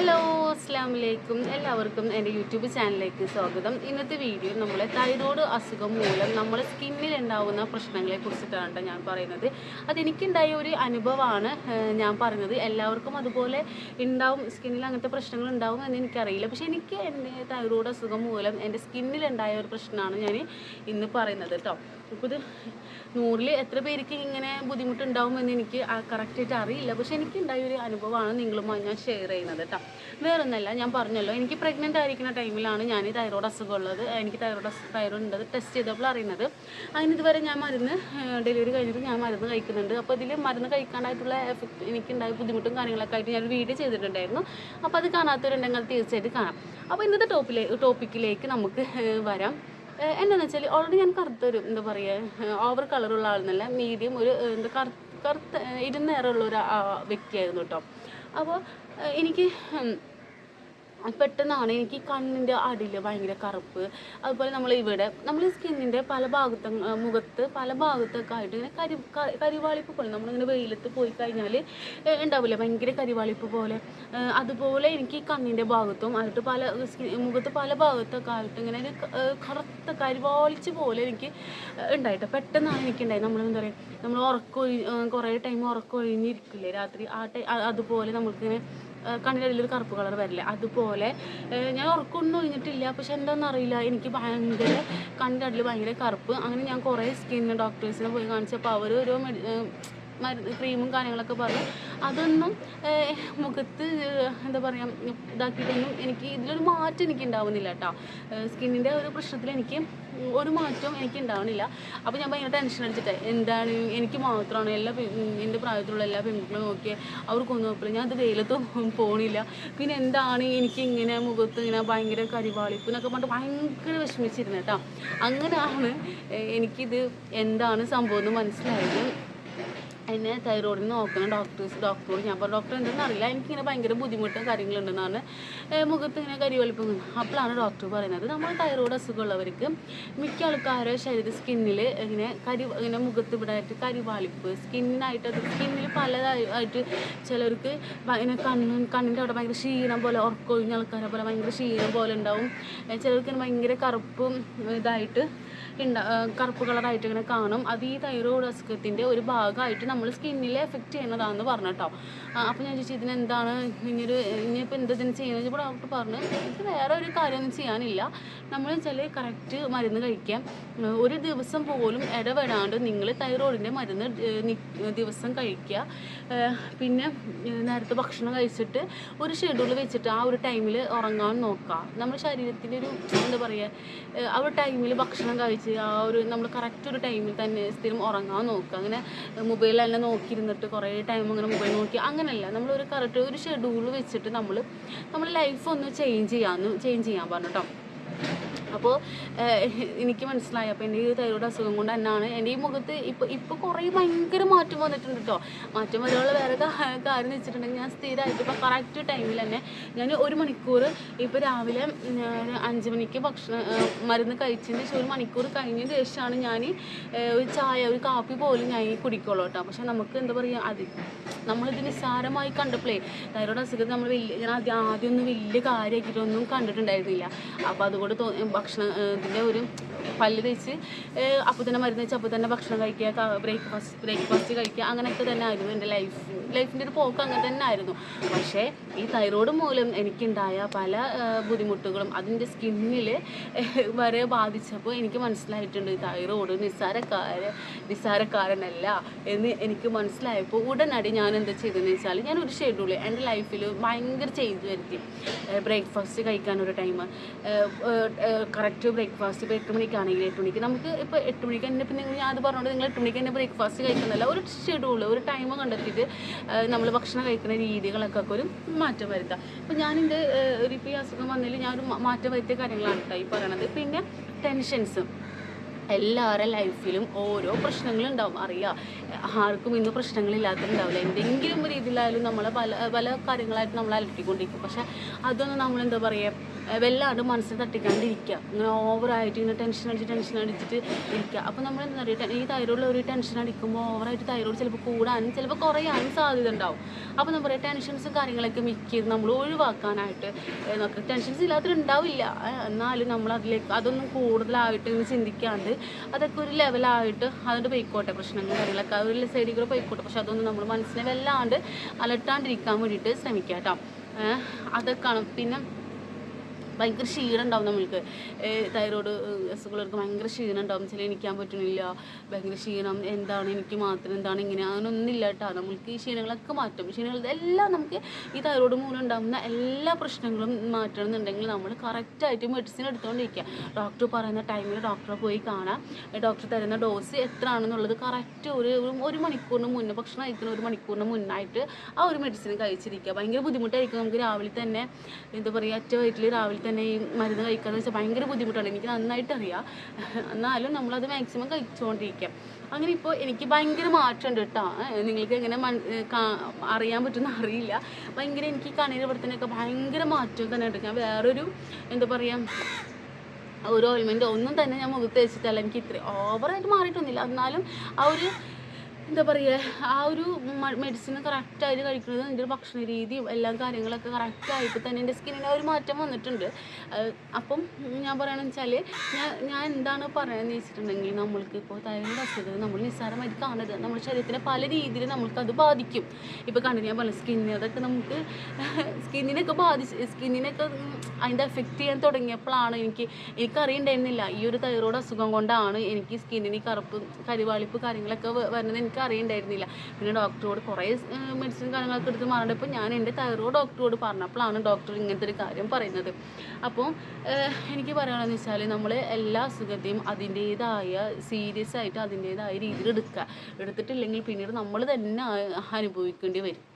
Hello അസ്സാം വലൈക്കും എല്ലാവർക്കും എന്റെ യൂട്യൂബ് ചാനലിലേക്ക് സ്വാഗതം. ഇന്നത്തെ വീഡിയോ നമ്മളെ തൈറോയ്ഡ് അസുഖം മൂലം നമ്മുടെ സ്കിന്നിൽ ഉണ്ടാകുന്ന പ്രശ്നങ്ങളെ കുറിച്ചിട്ടാണ് ട്ടോ ഞാൻ പറയുന്നത്. അതെനിക്കുണ്ടായ ഒരു അനുഭവമാണ് ഞാൻ പറഞ്ഞത്. എല്ലാവർക്കും അതുപോലെ ഉണ്ടാവും സ്കിന്നിൽ അങ്ങനത്തെ പ്രശ്നങ്ങൾ ഉണ്ടാവും എന്ന് എനിക്കറിയില്ല. പക്ഷേ എനിക്ക് എന്റെ തൈറോയ്ഡ് അസുഖം മൂലം എന്റെ സ്കിന്നിൽ ഉണ്ടായ ഒരു പ്രശ്നമാണ് ഞാൻ ഇന്ന് പറയുന്നത് കേട്ടോ. ഇപ്പോൾ ഇത് നൂറിൽ എത്ര പേർക്ക് ഇങ്ങനെ ബുദ്ധിമുട്ടുണ്ടാവുമെന്ന് എനിക്ക് കറക്റ്റായിട്ട് അറിയില്ല. പക്ഷെ എനിക്ക് ഉണ്ടായ ഒരു അനുഭവമാണ് നിങ്ങളുമായി ഞാൻ ഷെയർ ചെയ്യുന്നത് കേട്ടോ വേറൊന്നല്ല ഞാൻ പറഞ്ഞല്ലോ എനിക്ക് പ്രഗ്നന്റ് ആയിരിക്കുന്ന ടൈമിലാണ് ഞാൻ തൈറോയ്ഡ് അസുഖം ഉള്ളത്. എനിക്ക് തൈറോയ്ഡ് തൈറോയ്ഡ് ഉണ്ടത് ടെസ്റ്റ് ചെയ്തപ്പോൾ അറിയുന്നത്. അതിന് ഇതുവരെ ഞാൻ മരുന്ന് ഡെലിവറി കഴിഞ്ഞിട്ട് ഞാൻ മരുന്ന് കഴിക്കുന്നുണ്ട്. അപ്പോൾ ഇതിൽ മരുന്ന് കഴിക്കാനായിട്ടുള്ള എഫക്റ്റ് എനിക്കുണ്ടായ ബുദ്ധിമുട്ടും കാര്യങ്ങളൊക്കെ ആയിട്ട് ഞാൻ വീഡിയോ ചെയ്തിട്ടുണ്ടായിരുന്നു. അപ്പോൾ അത് കാണാത്തവരുണ്ടെങ്കിൽ അത് തീർച്ചയായിട്ടും കാണാം. അപ്പോൾ ഇന്നത്തെ ടോപ്പിലെ ടോപ്പിക്കിലേക്ക് നമുക്ക് വരാം. ഏഹ് എന്താന്ന് വെച്ചാൽ ഓൾറെഡി ഞാൻ കറുത്തൊരു എന്താ പറയുക ഓവർ കളറുള്ള ആളെന്നല്ല മീഡിയം ഒരു എന്താ കറു കറുത്ത ഇരുന്നേരമുള്ള ഒരു വ്യക്തിയായിരുന്നു കേട്ടോ അപ്പോൾ എനിക്ക് പെട്ടെന്നാണ് എനിക്ക് കണ്ണിന്റെ അടിയിൽ ഭയങ്കര കറുപ്പ്. അതുപോലെ നമ്മൾ ഇവിടെ നമ്മൾ സ്കിന്നിന്റെ പല ഭാഗത്ത് മുഖത്ത് പല ഭാഗത്തൊക്കെ ആയിട്ട് ഇങ്ങനെ കരി കരിവാളിപ്പ് പോലെ നമ്മളിങ്ങനെ വെയിലത്ത് പോയി കഴിഞ്ഞാൽ ഉണ്ടാവില്ല? ഭയങ്കര കരിവാളിപ്പ് പോലെ. അതുപോലെ എനിക്ക് കണ്ണിന്റെ ഭാഗത്തും ആയിട്ട് പല സ്കിൻ മുഖത്ത് പല ഭാഗത്തൊക്കെ ആയിട്ട് ഇങ്ങനെ ഒരു കറുത്ത കരിവാളിച്ച് പോലെ എനിക്ക് ഉണ്ടായിട്ട് പെട്ടെന്നാണ് എനിക്കുണ്ടായത്. നമ്മൾ എന്താ പറയുക നമ്മൾ ഉറക്കൊഴി കുറേ ടൈം ഉറക്കൊഴിഞ്ഞിരിക്കില്ലേ രാത്രി? ആ ടൈം അതുപോലെ നമുക്കിങ്ങനെ അടിയിൽ ഒരു കറുപ്പ് കളർ വരില്ല? അതുപോലെ ഞാൻ ഉറക്കമൊന്നും ഒഴിഞ്ഞിട്ടില്ല. പക്ഷെ എന്താണെന്ന് അറിയില്ല. എനിക്ക് ഭയങ്കര കണ്ണിന്റെ അടിയിൽ ഭയങ്കര കറുപ്പ്. അങ്ങനെ ഞാൻ കുറേ സ്കിൻ ഡോക്ടേഴ്സിനെ പോയി കാണിച്ചപ്പോൾ അവർ ഒരു മരുന്ന് ക്രീമും കാര്യങ്ങളൊക്കെ പറഞ്ഞു. അതൊന്നും മുഖത്ത് എന്താ പറയുക ഇതാക്കിയിട്ടൊന്നും എനിക്ക് ഇതിലൊരു മാറ്റം എനിക്ക് ഉണ്ടാവുന്നില്ല കേട്ടോ. സ്കിന്നിന്റെ ഒരു പ്രശ്നത്തിൽ എനിക്ക് ഒരു മാറ്റവും എനിക്ക് ഉണ്ടാവണില്ല. അപ്പോൾ ഞാൻ ഭയങ്കര ടെൻഷൻ അടിച്ചിട്ട് എന്താണ് എനിക്ക് മാത്രമാണ് എല്ലാ എന്റെ പ്രായത്തിലുള്ള എല്ലാ പെൺകുട്ടികളും നോക്കിയാൽ അവർക്കൊന്നും നോക്കില്ല ഞാൻ അത് വെയിലത്തൊന്നും പോണില്ല. പിന്നെ എന്താണ് എനിക്ക് ഇങ്ങനെ മുഖത്ത് ഇങ്ങനെ ഭയങ്കര കരിവാളിപ്പ് എന്നൊക്കെ പറഞ്ഞിട്ട് ഭയങ്കര വിഷമിച്ചിരുന്നു കേട്ടോ. അങ്ങനെയാണ് എനിക്കിത് എന്താണ് സംഭവം എന്ന് മനസ്സിലായത്. എന്നെ തൈറോയിഡിന് നോക്കുന്ന ഡോക്ടേഴ്സ് ഡോക്ടറോട് ഞാൻ പറഞ്ഞു ഡോക്ടർ എന്തെന്ന് അറിയില്ല. എനിക്കിങ്ങനെ ഭയങ്കര ബുദ്ധിമുട്ടും കാര്യങ്ങളുണ്ടെന്ന് പറഞ്ഞ് മുഖത്ത് ഇങ്ങനെ കരിവലിപ്പം അപ്പോഴാണ് ഡോക്ടർ പറയുന്നത്. നമ്മൾ തൈറോയിഡ് അസുഖമുള്ളവർക്ക് മിക്ക ആൾക്കാരുടെ ശരീര സ്കിന്നിൽ ഇങ്ങനെ കരി ഇങ്ങനെ മുഖത്ത് ഇവിടെയായിട്ട് കരി കരിവാളിപ്പ് സ്കിന്നായിട്ട് സ്കിന്നിൽ പലതായിട്ട് ചിലർക്ക് ഇങ്ങനെ കണ്ണ് കണ്ണിന്റെ അവിടെ ഭയങ്കര ക്ഷീണം പോലെ ഉറക്കൊഴിഞ്ഞ ആൾക്കാരെ പോലെ ഭയങ്കര ക്ഷീണം പോലെ ഉണ്ടാവും. ചിലർക്ക് ഭയങ്കര കറുപ്പും ഇതായിട്ട് ഉണ്ടാ കറുപ്പ് കളറായിട്ട് ഇങ്ങനെ കാണും. അത് ഈ തൈറോയ്ഡ് അസുഖത്തിന്റെ ഒരു ഭാഗമായിട്ട് നമ്മൾ സ്കിന്നിലെ എഫക്റ്റ് ചെയ്യുന്നതാണെന്ന് പറഞ്ഞു കേട്ടോ. അപ്പോൾ ഞാൻ ചോദിച്ചു ഇതിനെന്താണ് ഇനിയൊരു ഇനിയിപ്പോൾ എന്ത് ഇതിന് ചെയ്യുന്നത് ഇപ്പോൾ ഡോക്ടർ പറഞ്ഞു എനിക്ക് വേറെ ഒരു കാര്യമൊന്നും ചെയ്യാനില്ല. നമ്മൾ ചില കറക്റ്റ് മരുന്ന് കഴിക്കാം. ഒരു ദിവസം പോലും ഇടപെടാണ്ട് നിങ്ങൾ തൈറോയിഡിന്റെ മരുന്ന് ദിവസം കഴിക്കുക പിന്നെ നേരത്തെ ഭക്ഷണം കഴിച്ചിട്ട് ഒരു ഷെഡ്യൂൾ വെച്ചിട്ട് ആ ഒരു ടൈമിൽ ഉറങ്ങാൻ നോക്കുക നമ്മുടെ ശരീരത്തിന്റെ ഒരു എന്താ പറയുക ആ ഒരു ടൈമിൽ ഭക്ഷണം കഴിച്ച് ആ ഒരു നമ്മൾ കറക്റ്റ് ഒരു ടൈമിൽ തന്നെ സ്ഥിരം ഉറങ്ങാൻ നോക്കുക. അങ്ങനെ മൊബൈൽ തന്നെ നോക്കിയിരുന്നിട്ട് കുറേ ടൈം അങ്ങനെ മൊബൈൽ നോക്കി. അങ്ങനെയല്ല നമ്മളൊരു കറക്റ്റ് ഒരു ഷെഡ്യൂൾ വെച്ചിട്ട് നമ്മൾ നമ്മുടെ ലൈഫ് ഒന്ന് ചേഞ്ച് ചെയ്യാമെന്ന് ചേഞ്ച് ചെയ്യാൻ പറഞ്ഞു കേട്ടോ അപ്പോൾ എനിക്ക് മനസ്സിലായി. അപ്പോൾ എന്റെ ഈ തൈറോയ്ഡ് അസുഖം കൊണ്ട് തന്നെയാണ് എന്റെ ഈ മുഖത്ത് ഇപ്പോൾ ഇപ്പോൾ കുറേ ഭയങ്കര മാറ്റം വന്നിട്ടുണ്ട് കേട്ടോ മാറ്റം വരാനുള്ള വേറെ കാര്യം എന്ന് വെച്ചിട്ടുണ്ടെങ്കിൽ ഞാൻ സ്ഥിരമായിട്ട് ഇപ്പോൾ കറക്റ്റ് ടൈമിൽ തന്നെ ഞാൻ ഒരു മണിക്കൂർ ഇപ്പോൾ രാവിലെ അഞ്ച് മണിക്ക് ഭക്ഷണം മരുന്ന് കഴിച്ചതിന് ശേഷം ഒരു മണിക്കൂർ കഴിഞ്ഞ ശേഷമാണ് ഞാൻ ഒരു ചായ ഒരു കാപ്പി പോലും ഞാൻ കുടിക്കുള്ളൂ കേട്ടോ പക്ഷെ നമുക്ക് എന്താ പറയുക അത് നമ്മളിത് നിസ്സാരമായി കണ്ടപ്പോഴേ തൈറോയ്ഡ് അസുഖത്തെ നമ്മൾ വലിയ ഞാൻ ആദ്യം ആദ്യമൊന്നും വലിയ കാര്യമാക്കിയിട്ടൊന്നും കണ്ടിട്ടുണ്ടായിരുന്നില്ല. അപ്പോൾ അതുകൊണ്ട് ഭക്ഷണം ഒരു പല്ല് തേച്ച് അപ്പോൾ തന്നെ മരുന്ന് വെച്ച് അപ്പോൾ തന്നെ ഭക്ഷണം കഴിക്കുക ബ്രേക്ക്ഫാസ്റ്റ് ബ്രേക്ക്ഫാസ്റ്റ് കഴിക്കുക അങ്ങനെയൊക്കെ തന്നെ ആയിരുന്നു എന്റെ ലൈഫ് ലൈഫിന്റെ ഒരു പോക്ക് അങ്ങനെ തന്നെ ആയിരുന്നു പക്ഷേ ഈ തൈറോയ്ഡ് മൂലം എനിക്കുണ്ടായ പല ബുദ്ധിമുട്ടുകളും അതിന്റെ സ്കിന്നിൽ വരെ ബാധിച്ചപ്പോൾ എനിക്ക് മനസ്സിലായിട്ടുണ്ട് ഈ തൈറോയ്ഡ് നിസ്സാരക്കാര നിസ്സാരക്കാരനല്ല എന്ന് എനിക്ക് മനസ്സിലായപ്പോൾ ഉടനടി ഞാൻ എന്താ ചെയ്തതെന്ന് വെച്ചാൽ ഞാൻ ഒരു ഷെഡ്യൂൾ എന്റെ ലൈഫിൽ ഭയങ്കര ചേഞ്ച് വരുത്തി. ബ്രേക്ക്ഫാസ്റ്റ് കഴിക്കാനൊരു ടൈം കറക്റ്റ് ബ്രേക്ക്ഫാസ്റ്റ് ഇപ്പോൾ എട്ട് മണിക്കാണെങ്കിൽ എട്ട് മണിക്ക്. നമുക്ക് ഇപ്പോൾ എട്ട് മണിക്ക് തന്നെ ഇപ്പം നിങ്ങൾ ഞാൻ അത് പറഞ്ഞോണ്ട് നിങ്ങൾ എട്ട് മണിക്ക് തന്നെ ബ്രേക്ക്ഫാസ്റ്റ് കഴിക്കുന്നില്ല ഒരു ഷെഡ്യൂൾ ഒരു ടൈം കണ്ടെത്തിയിട്ട് നമ്മൾ ഭക്ഷണം കഴിക്കുന്ന രീതികളൊക്കെ ഒരു മാറ്റം വരുത്താം. ഞാൻ എന്റെ ഒരു ഇപ്പോൾ ഈ അസുഖം വന്നതിൽ ഞാൻ ഒരു മാറ്റം വരുത്തിയ കാര്യങ്ങളാണ് ഈ പറയണത്. പിന്നെ ടെൻഷൻസ്. എല്ലാവരുടെ ലൈഫിലും ഓരോ പ്രശ്നങ്ങളുണ്ടാവും അറിയാം ആർക്കും ഇന്ന് പ്രശ്നങ്ങളില്ലാത്തതുണ്ടാവില്ല. എന്തെങ്കിലും രീതിയിലായാലും നമ്മളെ പല പല കാര്യങ്ങളായിട്ട് നമ്മൾ അലട്ടിക്കൊണ്ടിരിക്കും. പക്ഷെ അതൊന്നും നമ്മൾ എന്താ പറയുക വല്ലാണ്ട് മനസ്സിൽ തട്ടിക്കാണ്ടിരിക്കുക. ഇങ്ങനെ ഓവറായിട്ട് ഇങ്ങനെ ടെൻഷൻ അടിച്ച് ടെൻഷൻ അടിച്ചിട്ട് ഇരിക്കുക. അപ്പോൾ നമ്മൾ എന്താ പറയുക ഈ തൈറോയിഡിൽ ഒരു ടെൻഷൻ അടിക്കുമ്പോൾ ഓവറായിട്ട് തൈറോയിഡ് ചിലപ്പോൾ കൂടാനും ചിലപ്പോൾ കുറയാനും സാധ്യത ഉണ്ടാവും. അപ്പോൾ നമ്മൾ പറയുക ടെൻഷൻസും കാര്യങ്ങളൊക്കെ മിക്ക നമ്മൾ ഒഴിവാക്കാനായിട്ട് ഏഹ് നമുക്ക് ടെൻഷൻസ് ഇല്ലാത്തവരുണ്ടാവില്ല എന്നാലും നമ്മൾ അതിലേക്ക് അതൊന്നും കൂടുതലായിട്ട് ഇങ്ങനെ ചിന്തിക്കാണ്ട് അതൊക്കെ ഒരു ലെവലായിട്ട് അതുകൊണ്ട് പോയിക്കോട്ടെ. പ്രശ്നങ്ങൾ കാര്യങ്ങളൊക്കെ ഒരു സൈഡിൽ കൂടെ പോയിക്കോട്ടെ. പക്ഷെ അതൊന്നും നമ്മൾ മനസ്സിനെ വല്ലാണ്ട് അലട്ടാണ്ടിരിക്കാൻ വേണ്ടിയിട്ട് ശ്രമിക്കാം കേട്ടോ. അതൊക്കെയാണ്. പിന്നെ ഭയങ്കര ക്ഷീണം ഉണ്ടാവും നമ്മൾക്ക് തൈറോയ്ഡ് അസുഖമുള്ളവർക്ക് ഭയങ്കര ക്ഷീണം ഉണ്ടാവും ചില എനിക്കാൻ പറ്റുന്നില്ല. ഭയങ്കര ക്ഷീണം. എന്താണ്? എനിക്ക് മാത്രം എന്താണ്? ഇങ്ങനെ അങ്ങനെയൊന്നുമില്ല കേട്ടോ. നമ്മൾക്ക് ഈ ക്ഷീണങ്ങളൊക്കെ മാറ്റും. ക്ഷീണങ്ങൾ എല്ലാം നമുക്ക് ഈ തൈറോയ്ഡ് മൂലം ഉണ്ടാകുന്ന എല്ലാ പ്രശ്നങ്ങളും മാറ്റണം എന്നുണ്ടെങ്കിൽ നമ്മൾ കറക്റ്റായിട്ട് മെഡിസിൻ എടുത്തുകൊണ്ടിരിക്കുക. ഡോക്ടർ പറയുന്ന ടൈമിൽ ഡോക്ടറെ പോയി കാണാം. ഡോക്ടർ തരുന്ന ഡോസ് എത്ര ആണെന്നുള്ളത് കറക്റ്റ് ഒരു ഒരു- മണിക്കൂറിന് മുന്നേ ഭക്ഷണം കഴിക്കുന്ന ഒരു മണിക്കൂറിന് മുന്നായിട്ട് ആ ഒരു മെഡിസിൻ കഴിച്ചിരിക്കുക. ഭയങ്കര ബുദ്ധിമുട്ടായിരിക്കും. നമുക്ക് രാവിലെ തന്നെ എന്താ പറയുക ഒറ്റ വയറ്റിൽ രാവിലെ തന്നെ ഈ മരുന്ന് കഴിക്കാന്ന് വെച്ചാൽ ഭയങ്കര ബുദ്ധിമുട്ടാണ്. എനിക്ക് നന്നായിട്ട് അറിയാം എന്നാലും നമ്മളത് മാക്സിമം കഴിച്ചുകൊണ്ടിരിക്കാം അങ്ങനെ ഇപ്പോൾ എനിക്ക് ഭയങ്കര മാറ്റമുണ്ട് കേട്ടോ നിങ്ങൾക്ക് എങ്ങനെ അറിയാൻ പറ്റുന്ന അറിയില്ല. ഭയങ്കര എനിക്ക് കണ്ണിന് പ്രവർത്തനമൊക്കെ ഭയങ്കര മാറ്റം തന്നെ ഉണ്ട് ഞാൻ വേറൊരു എന്താ പറയുക ഒരു ഓയിൽമെന്റ് ഒന്നും തന്നെ ഞാൻ മുഖത്ത് വെച്ചിട്ടല്ല. എനിക്ക് ഇത്ര ഓവറായിട്ട് മാറിയിട്ടൊന്നുമില്ല. എന്നാലും ആ ഒരു എന്താ പറയുക ആ ഒരു മെഡിസിൻ കറക്റ്റായിട്ട് കഴിക്കുന്നത് എന്റെ ഒരു ഭക്ഷണ രീതിയും എല്ലാ കാര്യങ്ങളൊക്കെ കറക്റ്റായിട്ട് തന്നെ എന്റെ സ്കിന്നിന് ഒരു മാറ്റം വന്നിട്ടുണ്ട്. അപ്പം ഞാൻ പറയുകയാണെന്ന് വെച്ചാൽ ഞാൻ ഞാൻ എന്താണ് പറയുന്നത് വെച്ചിട്ടുണ്ടെങ്കിൽ നമ്മൾക്ക് ഇപ്പോൾ തൈറോയ്ഡ് അസുഖം നമ്മൾ നിസ്സാരമായിട്ട് കാണരുത്. നമ്മുടെ ശരീരത്തിനെ പല രീതിയിൽ അത് ബാധിക്കും. ഇപ്പോൾ കണ്ടു ഞാൻ പറഞ്ഞു സ്കിന്നിന് അതൊക്കെ നമുക്ക് സ്കിന്നിനൊക്കെ ബാധിച്ച് സ്കിന്നിനൊക്കെ അതിന്റെ എഫക്റ്റ് ചെയ്യാൻ തുടങ്ങിയപ്പോഴാണ് എനിക്ക് എനിക്കറിയണ്ടായിരുന്നില്ല ഈ ഒരു തൈറോയ്ഡ് അസുഖം കൊണ്ടാണ് എനിക്ക് സ്കിന്നിന് കറുപ്പ് കരിവാളിപ്പ് കാര്യങ്ങളൊക്കെ വരുന്നത്. എനിക്ക് അറിയണ്ടായിരുന്നില്ല. പിന്നെ ഡോക്ടറോട് കുറേ മെഡിസിൻ കാര്യങ്ങളൊക്കെ എടുത്ത് മാറേണ്ടപ്പോൾ ഞാൻ എന്റെ തൈറോയ്ഡ് ഡോക്ടറോട് പറഞ്ഞപ്പോഴാണ് ഡോക്ടർ ഇങ്ങനത്തെ ഒരു കാര്യം പറയുന്നത്. അപ്പോൾ എനിക്ക് പറയുകയാണെന്ന് വെച്ചാൽ നമ്മൾ എല്ലാ അസുഖത്തെയും അതിന്റേതായ സീരിയസ് ആയിട്ട് അതിന്റേതായ രീതിയിൽ എടുക്കുക. എടുത്തിട്ടില്ലെങ്കിൽ പിന്നീട് നമ്മൾ തന്നെ അനുഭവിക്കേണ്ടി വരും.